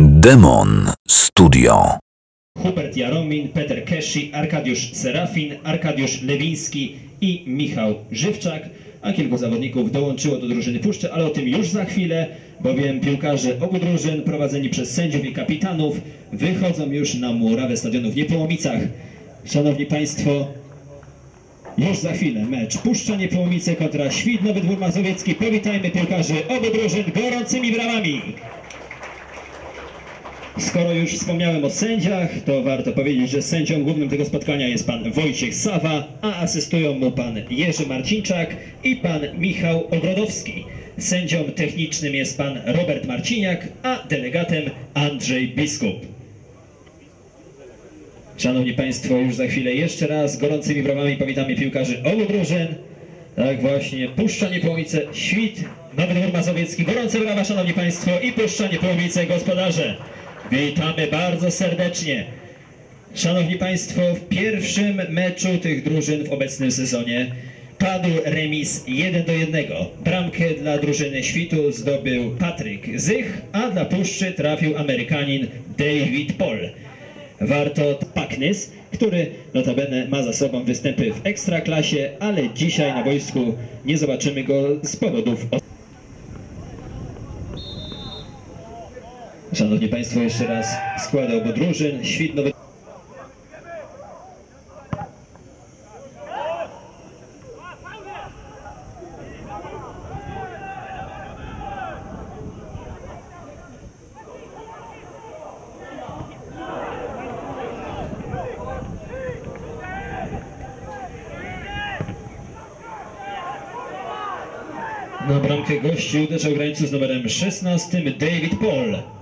Demon Studio. Hubert Jaromin, Peter Keshi, Arkadiusz Serafin, Arkadiusz Lewiński i Michał Żywczak, a kilku zawodników dołączyło do drużyny Puszczy, ale o tym już za chwilę, bowiem piłkarze obu drużyn prowadzeni przez sędziów i kapitanów wychodzą już na murawę stadionu w Niepołomicach. Szanowni Państwo, już za chwilę mecz Puszcza Niepołomice kontra Świt Nowy Dwór Mazowiecki. Powitajmy piłkarzy obu drużyn gorącymi brawami. Skoro już wspomniałem o sędziach, to warto powiedzieć, że sędzią głównym tego spotkania jest pan Wojciech Sawa, a asystują mu pan Jerzy Marcinczak i pan Michał Ogrodowski. Sędzią technicznym jest pan Robert Marciniak, a delegatem Andrzej Biskup. Szanowni Państwo, już za chwilę jeszcze raz gorącymi brawami powitamy piłkarzy obu drużyn. Tak właśnie, Puszcza Niepołomice, Świt, Nowy Dwór Mazowiecki. Gorące brawa, Szanowni Państwo, i Puszcza Niepołomice, gospodarze. Witamy bardzo serdecznie. Szanowni Państwo, w pierwszym meczu tych drużyn w obecnym sezonie padł remis 1 do 1. Bramkę dla drużyny Świtu zdobył Patryk Zych, a dla Puszczy trafił Amerykanin David Paul. Warto Paknys, który notabene ma za sobą występy w ekstraklasie, ale dzisiaj na boisku nie zobaczymy go z powodów Szanowni Państwo, jeszcze raz skład obu drużyn. Świt nowy... Na bramkę gości uderzał granicą z numerem 16 David Paul.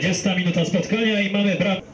40 minuta spotkania i mamy bramę.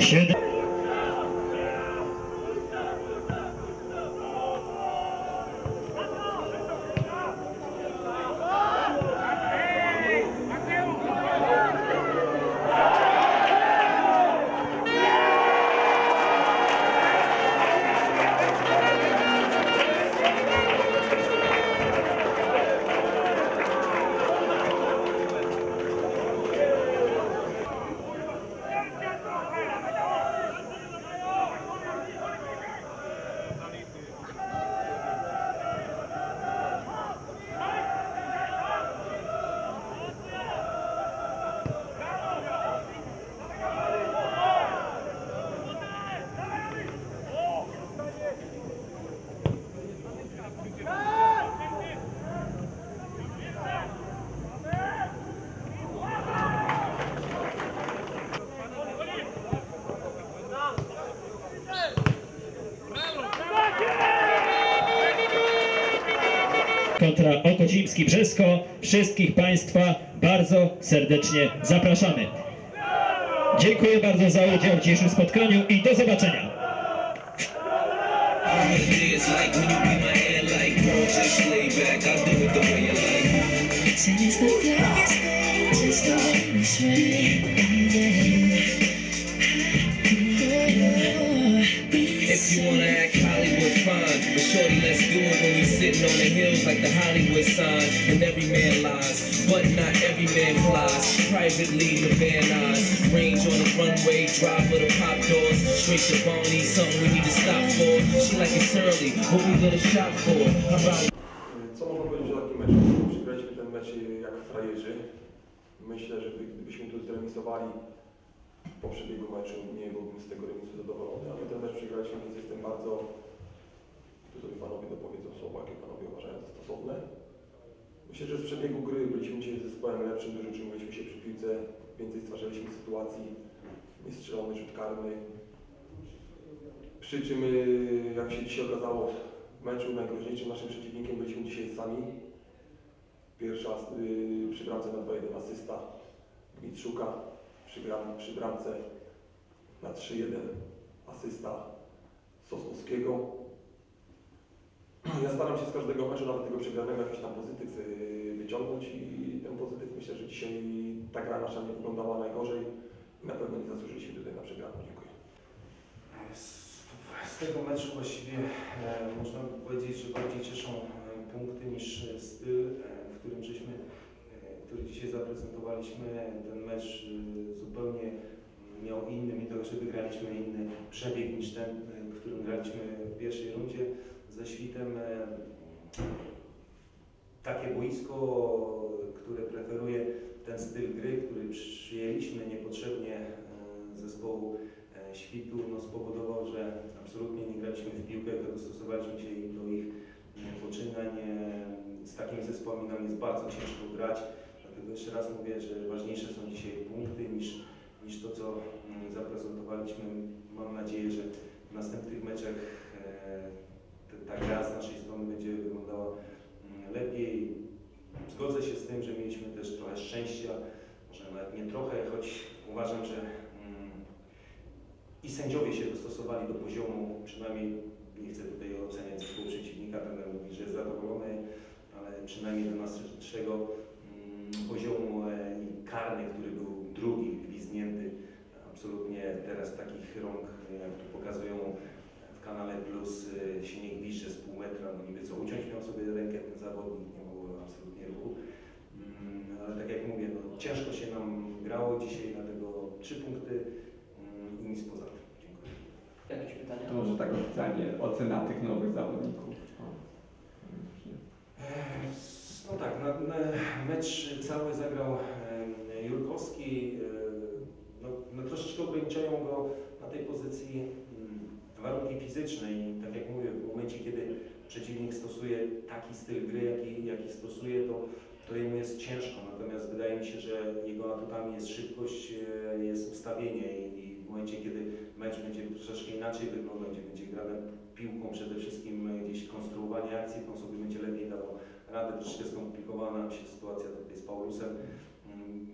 Siedem. kontra Okocimski Brzesko. Wszystkich Państwa bardzo serdecznie zapraszamy. Dziękuję bardzo za udział w dzisiejszym spotkaniu i do zobaczenia. Just the way like. The Hollywood sign. And every man lies, but not every man flies. Privately, the van eyes. Range on the runway, drive with the pop doors. Straight to Bonnie, something we need to stop for. She like it's early, what we gonna shop for? Myślę, że gdybyśmy tu zremisowali po przebiegu meczu, nie byłbym z tego remisu zadowolony, ale ten mecz przegraliśmy, więc jestem bardzo... Tu sobie panowie dopowiedzą słowa, jakie panowie uważają za stosowne. Myślę, że z przebiegu gry byliśmy dzisiaj zespołem lepszym, utrzymaliśmy się przy piłce, więcej stwarzaliśmy sytuacji, niestrzelony rzut karny. Przy czym, y, jak się dzisiaj okazało, w meczu najgroźniejszym naszym przeciwnikiem byliśmy dzisiaj sami. Pierwsza y, przy bramce na 2-1 asysta Mitrzuka, przy, bram, przy bramce na 3-1 asysta Sosnowskiego. Ja staram się z każdego meczu, nawet tego przegranego, jakiś tam pozytyw y, wyciągnąć i ten pozytyw myślę, że dzisiaj ta gra nasza nie wyglądała najgorzej i na pewno nie zasłużyliśmy tutaj na przegraną. Dziękuję. Z, tego meczu właściwie e, można powiedzieć, że bardziej cieszą e, punkty niż styl, e, w którym żeśmy, który dzisiaj zaprezentowaliśmy. Ten mecz zupełnie miał inny, mimo że wygraliśmy inny przebieg niż ten, w którym graliśmy w pierwszej rundzie ze Świtem. Takie boisko, które preferuje ten styl gry, który przyjęliśmy niepotrzebnie zespołu e, Świtu, no, spowodował, że absolutnie nie graliśmy w piłkę, tylko dostosowaliśmy się do ich poczynań. Z takimi zespołami nam jest bardzo ciężko grać, dlatego jeszcze raz mówię, że ważniejsze są dzisiaj punkty niż, niż to, co zaprezentowaliśmy. Mam nadzieję, że w następnych meczach e, ta- gra z naszej strony będzie wyglądała mm, lepiej. Zgodzę się z tym, że mieliśmy też trochę szczęścia, może nawet nie trochę, choć uważam, że mm, i sędziowie się dostosowali do poziomu, przynajmniej nie chcę tutaj oceniać zespołu przeciwnika, ten mówi, że jest zadowolony, ale przynajmniej do naszego mm, poziomu e, karny, który był drugi, gwizdnięty, absolutnie teraz takich rąk, jak tu pokazują w kanale Plus, e, się nie gwizdże z pół metra, no niby co, uciąć miał sobie rękę ten zawodnik, nie było absolutnie ruchu. Mm, Ale tak jak mówię, no, ciężko się nam grało dzisiaj, dlatego trzy punkty mm, i nic poza tym. Dziękuję. Jakieś pytania? To może tak oficjalnie ocena tych nowych zawodników. No tak, na, na mecz cały zagrał e, Jurkowski. E, no, no troszeczkę ograniczają go i tak jak mówię, w momencie kiedy przeciwnik stosuje taki styl gry, jaki, jaki stosuje, to, to jemu jest ciężko. Natomiast wydaje mi się, że jego atutami jest szybkość, e, jest ustawienie i, i w momencie, kiedy mecz będzie troszeczkę inaczej wyglądał, będzie grane piłką przede wszystkim gdzieś konstruowanie akcji, to sobie będzie lepiej dawał radę. Troszkę skomplikowana się sytuacja tutaj z Paulusem. Mm,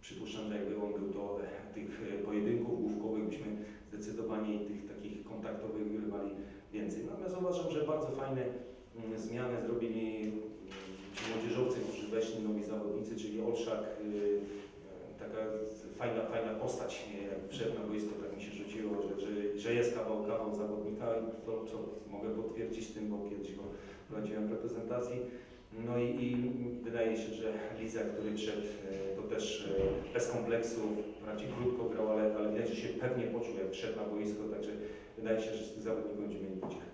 Przypuszczam, że jakby on był do tych pojedynków główkowych, byśmy zdecydowanie tych takich kontaktowych rywali więcej. No, Natomiast uważam, że bardzo fajne mm, zmiany zrobili mm, ci młodzieżowcy, którzy weszli nowi zawodnicy, czyli Olszak, y, y, taka fajna, fajna postać, jak wszedł na boisko, tak mi się rzuciło, że, że, że jest kawał, kawał zawodnika i to, co mogę potwierdzić tym, bo kiedyś go prowadziłem w reprezentacji. No i, i wydaje się, że Liza, który przed, y, to też bez kompleksów, wprawdzie krótko grał, ale, ale widać, że się pewnie poczuł, jak wszedł na boisko, także wydaje się, że z tych zawodników będziemy mieli pociechę.